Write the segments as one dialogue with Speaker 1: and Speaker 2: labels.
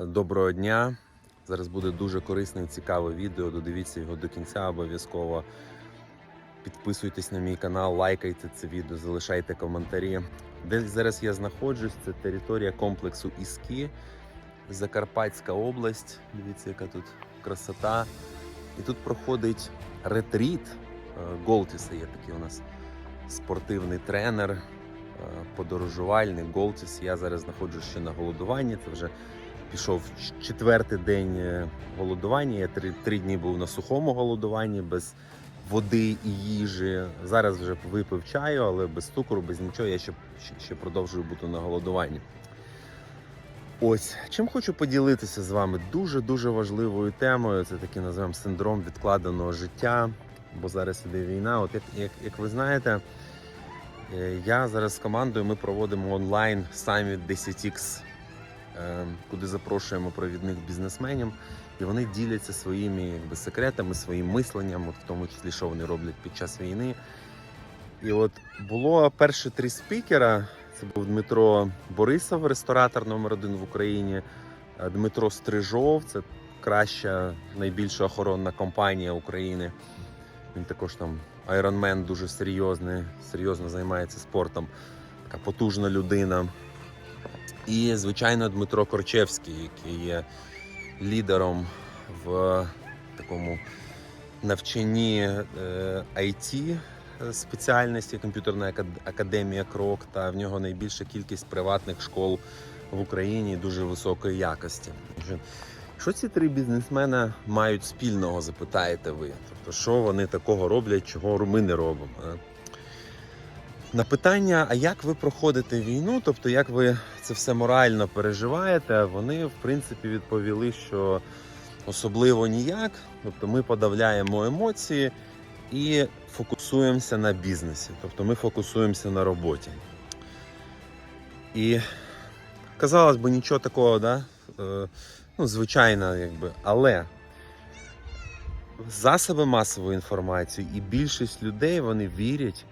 Speaker 1: Доброго дня. Зараз буде дуже корисне і цікаве відео. Додивіться його до кінця обов'язково. Підписуйтесь на мій канал, лайкайте це відео, залишайте коментарі. Де зараз я знаходжусь, це територія комплексу Іски, Закарпатська область. Дивіться, яка тут красота. І тут проходить ретріт е, Голтіса. Є такий у нас спортивний тренер, е, подорожувальник Голтіс. Я зараз знаходжусь ще на голодуванні. Це вже пішов четвертий день е, голодування. Я три, три дні був на сухому голодуванні без води і їжі. Зараз вже випив чаю, але без цукру, без нічого. Я ще, ще, продовжую бути на голодуванні. Ось чим хочу поділитися з вами дуже дуже важливою темою. Це такий називаємо синдром відкладеного життя. Бо зараз іде війна. От як, як, як ви знаєте, е, я зараз з командою ми проводимо онлайн саміт 10X, е, куди запрошуємо провідних бізнесменів, і вони діляться своїми якби, секретами, своїм мисленням, от в тому числі, що вони роблять під час війни. І от було перші три спікера. Це був Дмитро Борисов, ресторатор номер один в Україні. е, Дмитро Стрижов, це краща, найбільша охоронна компанія України. Він також там айронмен дуже серйозний, серйозно займається спортом. Така потужна людина. І, звичайно, Дмитро Корчевський, який є лідером в такому навчанні е, IT спеціальності комп'ютерна акад- академія Крок. Та в нього найбільша кількість приватних школ в Україні дуже високої якості. Що ці три бізнесмена мають спільного, запитаєте ви? Тобто, що вони такого роблять, чого ми не робимо? На питання, а як ви проходите війну, тобто як ви це все морально переживаєте, вони в принципі відповіли, що особливо ніяк. Тобто ми подавляємо емоції і фокусуємося на бізнесі, тобто ми фокусуємося на роботі. І казалось би, нічого такого, да? е, ну, звичайно, якби, але засоби масової інформації і більшість людей вони вірять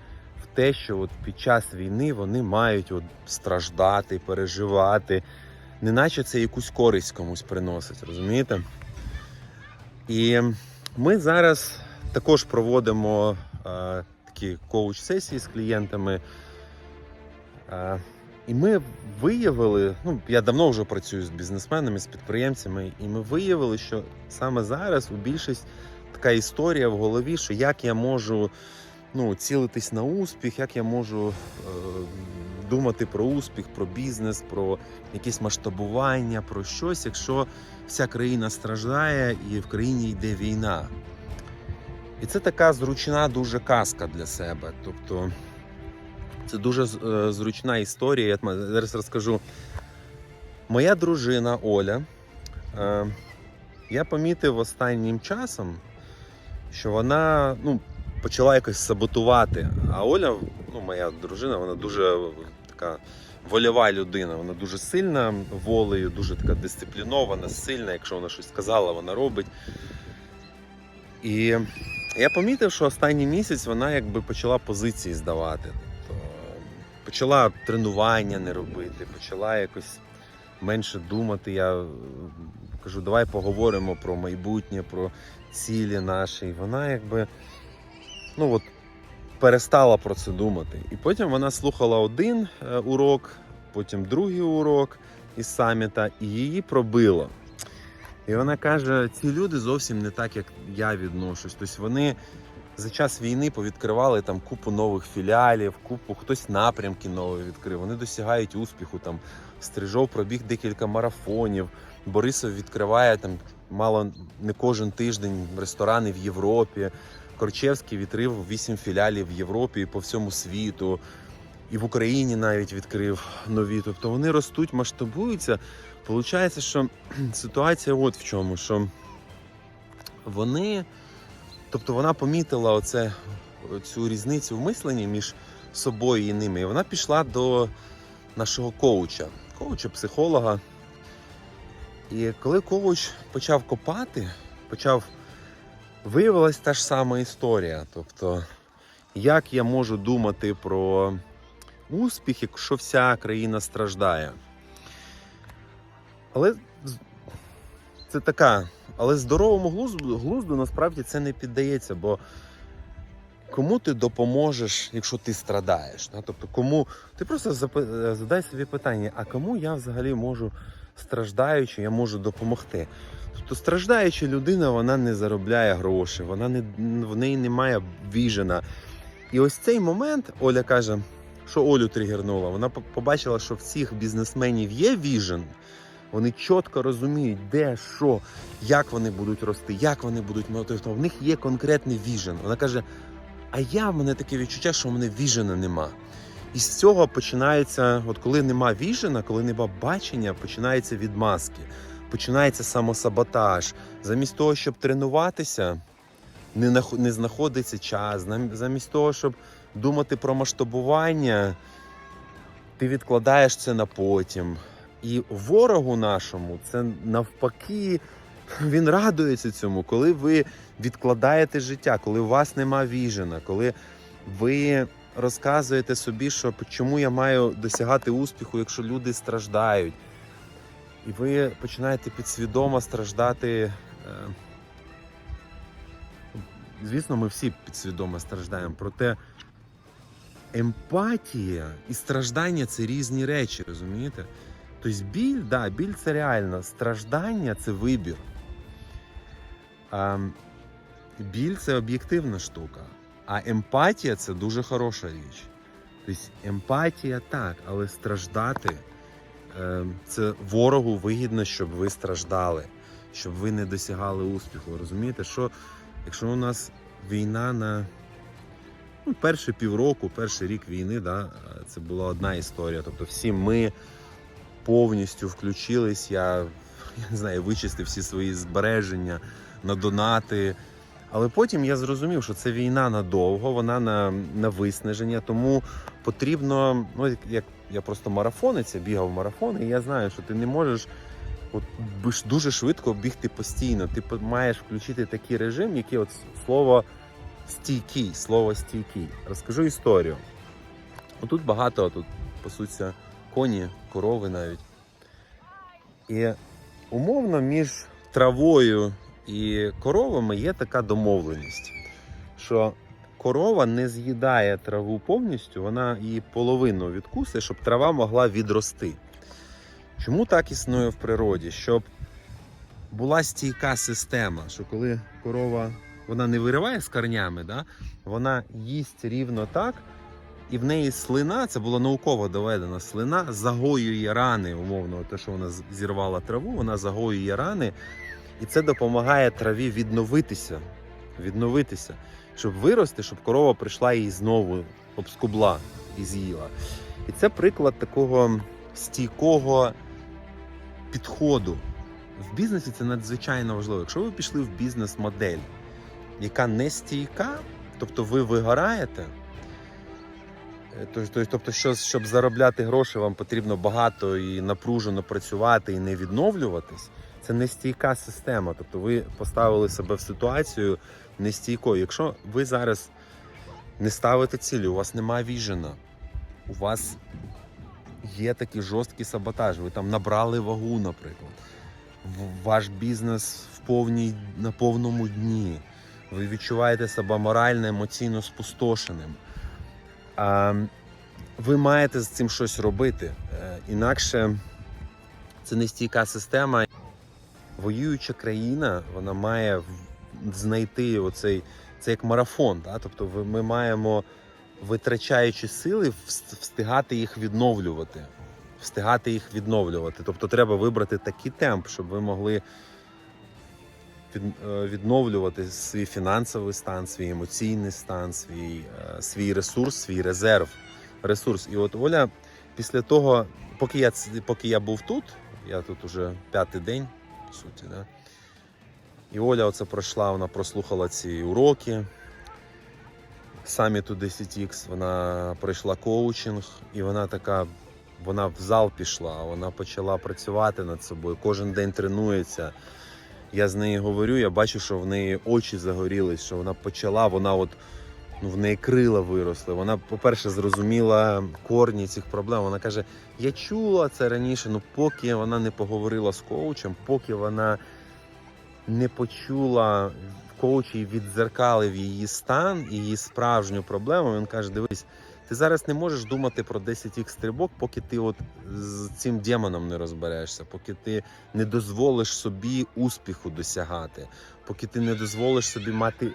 Speaker 1: в те, що от під час війни вони мають от страждати, переживати, неначе це якусь користь комусь приносить, розумієте? І ми зараз також проводимо е, такі коуч-сесії з клієнтами. Е, і ми виявили, ну я давно вже працюю з бізнесменами, з підприємцями, і ми виявили, що саме зараз у більшість така історія в голові, що як я можу ну, цілитись на успіх, як я можу е, думати про успіх, про бізнес, про якесь масштабування, про щось, якщо вся країна страждає і в країні йде війна. І це така зручна дуже казка для себе. Тобто це дуже е, зручна історія. Я зараз розкажу. Моя дружина Оля. Е, я помітив останнім часом, що вона ну, почала якось саботувати. А Оля, ну, моя дружина, вона дуже така вольова людина. Вона дуже сильна волею, дуже така дисциплінована, сильна. Якщо вона щось сказала, вона робить. І я помітив, що останній місяць вона якби почала позиції здавати. Тобто почала тренування не робити, почала якось менше думати. Я кажу, давай поговоримо про майбутнє, про цілі наші. І вона якби ну от перестала про це думати. І потім вона слухала один е, урок, потім другий урок із саміта, і її пробило. І вона каже: ці люди зовсім не так, як я відношусь. Тобто вони за час війни повідкривали там купу нових філіалів, купу хтось напрямки нові відкрив. Вони досягають успіху. Там Стрижов пробіг декілька марафонів. Борисов відкриває там мало не кожен тиждень ресторани в Європі. Корчевський відкрив вісім філіалів в Європі і по всьому світу. І в Україні навіть відкрив нові. Тобто вони ростуть, масштабуються. Получається, що ситуація от в чому, що вони, тобто вона помітила оце, цю різницю в мисленні між собою і ними. І вона пішла до нашого коуча, коуча, психолога. І коли коуч почав копати, почав виявилась та ж сама історія. Тобто, як я можу думати про успіх, якщо вся країна страждає. Але це така, але здоровому глузду, глузду насправді це не піддається, бо кому ти допоможеш, якщо ти страдаєш? Тобто, кому ти просто задай собі питання, а кому я взагалі можу страждаючи, я можу допомогти? Тобто страждаюча людина, вона не заробляє гроші, вона не в неї немає віжена. І ось цей момент Оля каже, що Олю тригернула. Вона побачила, що в цих бізнесменів є віжен. Вони чітко розуміють, де, що, як вони будуть рости, як вони будуть мотивувати. В них є конкретний віжен. Вона каже: а я в мене таке відчуття, що в мене віжена нема. І з цього починається, от коли нема віжена, коли нема бачення, починається відмазки, починається самосаботаж. Замість того, щоб тренуватися, не, нах- не знаходиться час. Замість того, щоб думати про масштабування, ти відкладаєш це на потім. І ворогу нашому це навпаки, він радується цьому, коли ви відкладаєте життя, коли у вас нема віжена, коли ви розказуєте собі, що чому я маю досягати успіху, якщо люди страждають. І ви починаєте підсвідомо страждати. е, Звісно, ми всі підсвідомо страждаємо, проте емпатія і страждання це різні речі, розумієте? Тобто біль, да, біль це реально, страждання це вибір. А, біль це об'єктивна штука, а емпатія це дуже хороша річ. Тобто емпатія так, але страждати е, це ворогу вигідно, щоб ви страждали, щоб ви не досягали успіху. Розумієте, що якщо у нас війна на ну, перші півроку, перший рік війни, да, це була одна історія. Тобто всі ми повністю включились. Я, я не знаю, вичистив всі свої збереження на донати. Але потім я зрозумів, що це війна надовго, вона на, на виснаження, тому потрібно, ну як- я просто марафонець, я бігав марафони, і я знаю, що ти не можеш от, дуже швидко бігти постійно. Ти маєш включити такий режим, який от слово стійкий, слово стійкий. Розкажу історію. Тут багато, тут пасуться коні, корови навіть. І умовно між травою і коровами є така домовленість, що корова не з'їдає траву повністю, вона її половину відкусить, щоб трава могла відрости. Чому так існує в природі? Щоб була стійка система, що коли корова вона не вириває з корнями, да? вона їсть рівно так, і в неї слина, це було науково доведено, слина загоює рани, умовно, те, що вона зірвала траву, вона загоює рани, і це допомагає траві відновитися, відновитися, щоб вирости, щоб корова прийшла і знову обскубла і з'їла. І це приклад такого стійкого підходу. В бізнесі це надзвичайно важливо. Якщо ви пішли в бізнес-модель, яка не стійка, тобто ви вигораєте. Е, то- то- Тобто, що, щоб заробляти гроші, вам потрібно багато і напружено працювати і не відновлюватись. Це нестійка система. Тобто ви поставили себе в ситуацію нестійкою. Якщо ви зараз не ставите цілі, у вас немає віжена, у вас є такий жорсткий саботаж, ви там набрали вагу, наприклад. Ваш бізнес в повній, на повному дні. Ви відчуваєте себе морально, емоційно спустошеним. А, ви маєте з цим щось робити. Е, Інакше це не стійка система. Воююча країна, вона має знайти оцей це як марафон. Да? Тобто ми маємо, витрачаючи сили, встигати їх відновлювати. Встигати їх відновлювати. Тобто треба вибрати такий темп, щоб ви могли е, відновлювати свій фінансовий стан, свій емоційний стан, свій, е, свій ресурс, свій резерв. Ресурс. І от Оля, після того, поки я, поки я був тут, я тут уже п'ятий день, по суті, да? і Оля оце пройшла, вона прослухала ці уроки. Саміту 10X, вона пройшла коучинг, і вона така, вона в зал пішла, вона почала працювати над собою, кожен день тренується. Я з нею говорю, я бачу, що в неї очі загорілись, що вона почала, вона от ну, в неї крила виросли. Вона, по-перше, зрозуміла корні цих проблем. Вона каже: я чула це раніше, ну поки вона не поговорила з коучем, поки вона не почула коучі віддзеркалив її стан і її справжню проблему. Він каже: дивись, ти зараз не можеш думати про 10 х стрибок, поки ти от з цим демоном не розберешся, поки ти не дозволиш собі успіху досягати, поки ти не дозволиш собі мати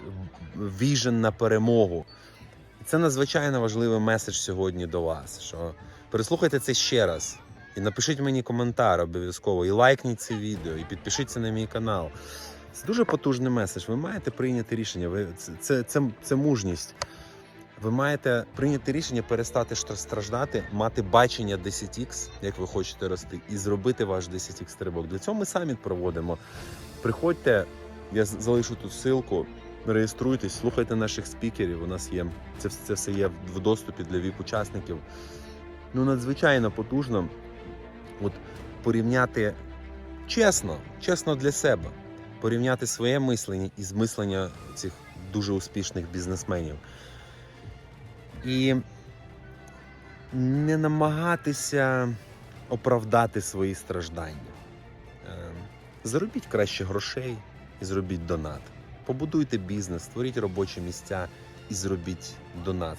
Speaker 1: віжен на перемогу. Це надзвичайно важливий меседж сьогодні до вас. Що переслухайте це ще раз. І напишіть мені коментар обов'язково, і лайкніть це відео, і підпишіться на мій канал. Це дуже потужний меседж. Ви маєте прийняти рішення. Ви, це, це, це, це мужність. Ви маєте прийняти рішення перестати страждати, мати бачення 10х, як ви хочете рости, і зробити ваш 10х стрибок. Для цього ми саміт проводимо. Приходьте, я залишу тут ссылку, реєструйтесь, слухайте наших спікерів. У нас є це, це все є в доступі для ВІП-учасників. Ну, надзвичайно потужно от, порівняти чесно, чесно для себе, порівняти своє мислення із мислення цих дуже успішних бізнесменів. І не намагатися оправдати свої страждання. Е, Заробіть краще грошей і зробіть донат. Побудуйте бізнес, створіть робочі місця і зробіть донат.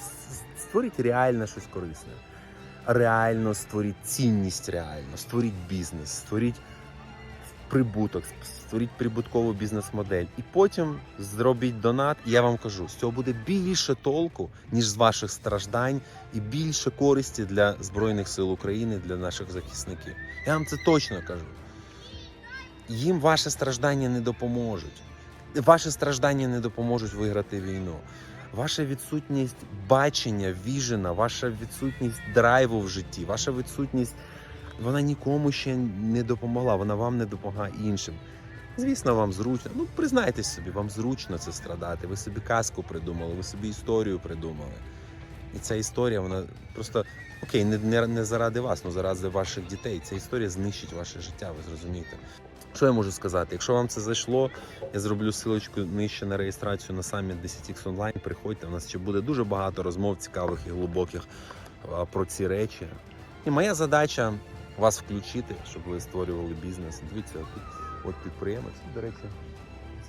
Speaker 1: Створіть реально щось корисне. Реально створіть цінність реально, створіть бізнес, створіть прибуток, створіть прибуткову бізнес-модель. І потім зробіть донат. І я вам кажу, з цього буде більше толку, ніж з ваших страждань, і більше користі для Збройних сил України, для наших захисників. Я вам це точно кажу. Їм ваше страждання не допоможуть. Ваші страждання не допоможуть виграти війну. Ваша відсутність бачення, віжена, ваша відсутність драйву в житті, ваша відсутність, вона нікому ще не допомогла, вона вам не допомагає іншим. Звісно, вам зручно. Ну, признайтесь собі, вам зручно це страдати. Ви собі казку придумали, ви собі історію придумали. І ця історія, вона просто окей, не, не, не заради вас, але заради ваших дітей. Ця історія знищить ваше життя, ви зрозумієте. Що я можу сказати? Якщо вам це зайшло, я зроблю силочку нижче на реєстрацію на саміт 10X онлайн. Приходьте, у нас ще буде дуже багато розмов цікавих і глибоких про ці речі. І моя задача вас включити, щоб ви створювали бізнес. Дивіться, тут от підприємець, до речі,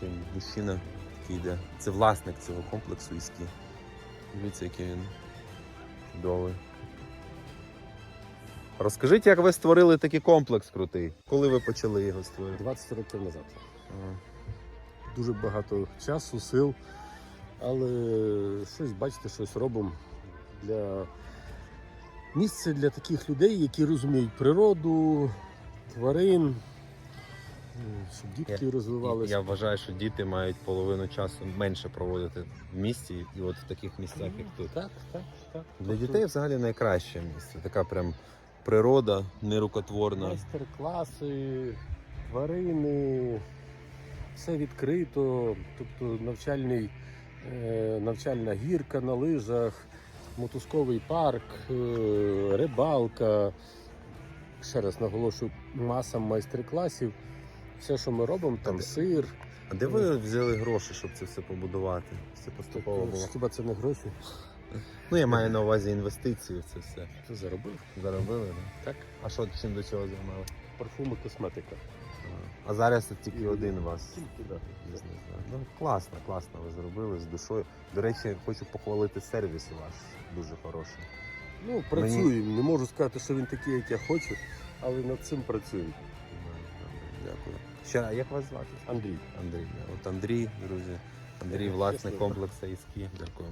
Speaker 1: це мужчина, який йде. Це власник цього комплексу іски. Дивіться, який він чудовий. Розкажіть, як ви створили такий комплекс крутий? Коли ви почали його створювати?
Speaker 2: 20 років назад.
Speaker 1: А.
Speaker 2: Дуже багато часу, сил, але щось, бачите, щось робимо для місце для таких людей, які розуміють природу, тварин, щоб дітки розвивалися.
Speaker 1: Я вважаю, що діти мають половину часу менше проводити в місті, і от в таких місцях, як тут.
Speaker 2: Так, так, так.
Speaker 1: Для дітей взагалі найкраще місце. Така прям природа нерукотворна.
Speaker 2: майстер-класи, тварини, все відкрито, тобто навчальний, е, навчальна гірка на лижах, мотузковий парк, е, рибалка. Ще раз наголошую, маса майстер-класів. Все, що ми робимо, там сир.
Speaker 1: А де ви взяли гроші, щоб це все побудувати? Це поступово
Speaker 2: Тобто,
Speaker 1: було.
Speaker 2: хіба це не гроші?
Speaker 1: Ну, я маю на увазі інвестиції в це все.
Speaker 2: Ти заробив?
Speaker 1: Заробили?
Speaker 2: Так.
Speaker 1: А що чим до цього займали?
Speaker 2: Парфуми, косметика.
Speaker 1: А зараз тільки один у вас. Ну, класно, класно, ви зробили з душою. До речі, хочу похвалити сервіс у вас. Дуже хороший.
Speaker 2: Ну, працюємо. Не можу сказати, що він такий, як я хочу, але над цим працюємо.
Speaker 1: Дякую. Ще а як вас звати?
Speaker 2: Андрій.
Speaker 1: Андрій. От Андрій, друзі. Андрій, власник комплексу ІСКІ. Дякую.